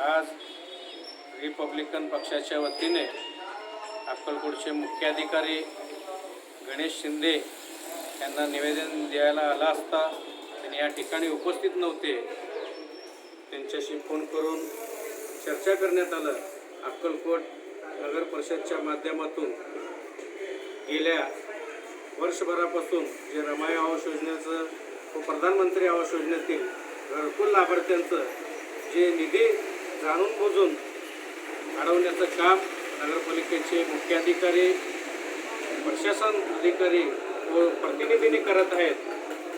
आज रिपब्लिकन पक्षाच्या वतीने अक्कलकोटचे मुख्याधिकारी गणेश शिंदे यांना निवेदन द्यायला आला असता त्यांनी या ठिकाणी उपस्थित नव्हते त्यांच्याशी फोन करून चर्चा करण्यात आलं. अक्कलकोट नगर परिषदच्या माध्यमातून गेल्या वर्षभरापासून जे रमाई आवास योजनेचं व प्रधानमंत्री आवास योजनेतील घरकुल लाभार्थ्यांचं जे निधी जाणून बुजून अडवण्याचं काम नगरपालिकेचे मुख्याधिकारी प्रशासन अधिकारी व प्रतिनिधींनी करत आहेत.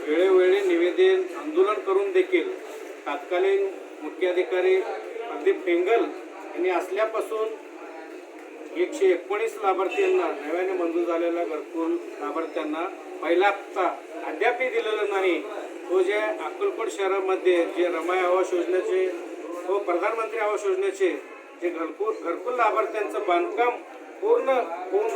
वेळोवेळी निवेदन आंदोलन करून देखील तत्कालीन मुख्याधिकारी प्रदीप फेंगल यांनी असल्यापासून एकशे एकोणीस लाभार्थ्यांना नव्याने मंजूर झालेल्या घरकुल लाभार्थ्यांना पहिला हप्ता अद्यापही दिलेला नाही. तो जे अक्कलकोट शहरामध्ये जे रमाई आवास योजनेचे व प्रधानमंत्री आवास योजनेचे जे घरकुल घरकुल लाभार्थ्यांचं बांधकाम पूर्ण होऊन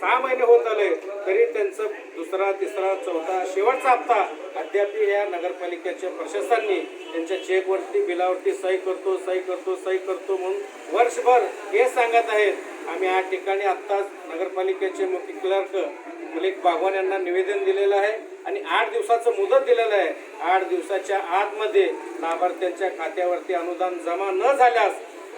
सहा महिने होत आले तरी त्यांचं दुसरा तिसरा चौथा शेवटचा हप्ता अद्याप या नगरपालिकेच्या प्रशासनाने त्यांच्या चेकवरती बिलावरती सही करतो सही करतो सही करतो म्हणून वर्षभर हे सांगत आहेत. आम्ही या ठिकाणी आत्ताच नगरपालिकेचे मुख्य क्लर्क मलिक बागवान यांना निवेदन दिलेलं आहे आणि आठ दिवसाचं मुदत दिलेलं आहे. आठ दिवसाच्या आतमध्ये लाभार्थ्यांच्या खात्यावरती अनुदान जमा न झाल्यास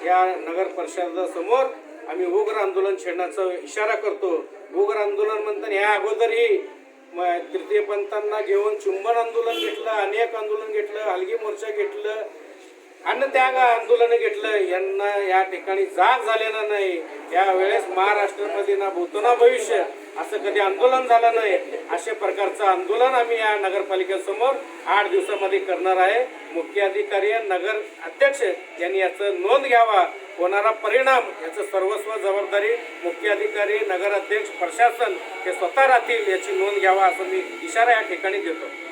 या नगर परिषदासमोर आम्ही उग्र आंदोलन छेडण्याचा इशारा करतो. उग्र आंदोलन म्हणताना या अगोदरही म- तृतीयपंथांना घेऊन चुंबन आंदोलन घेतलं अनेक आंदोलन घेतलं हलगी मोर्चा घेतलं अन्नत्याग आंदोलन घेतलं. यांना या ठिकाणी जाग झालेला नाही. यावेळेस महाराष्ट्रामध्ये ना भूतो ना भविष्य. असं कधी आंदोलन झालं नाही. अशा प्रकारचं आंदोलन आम्ही या नगरपालिकेसमोर आठ दिवसामध्ये करणार आहे. मुख्याधिकारी नगर अध्यक्ष यांनी याचं नोंद घ्यावा. होणारा परिणाम याचं सर्वस्व जबाबदारी मुख्याधिकारी नगराध्यक्ष प्रशासन हे स्वतः राहतील याची नोंद घ्यावा असं मी इशारा या ठिकाणी देतो.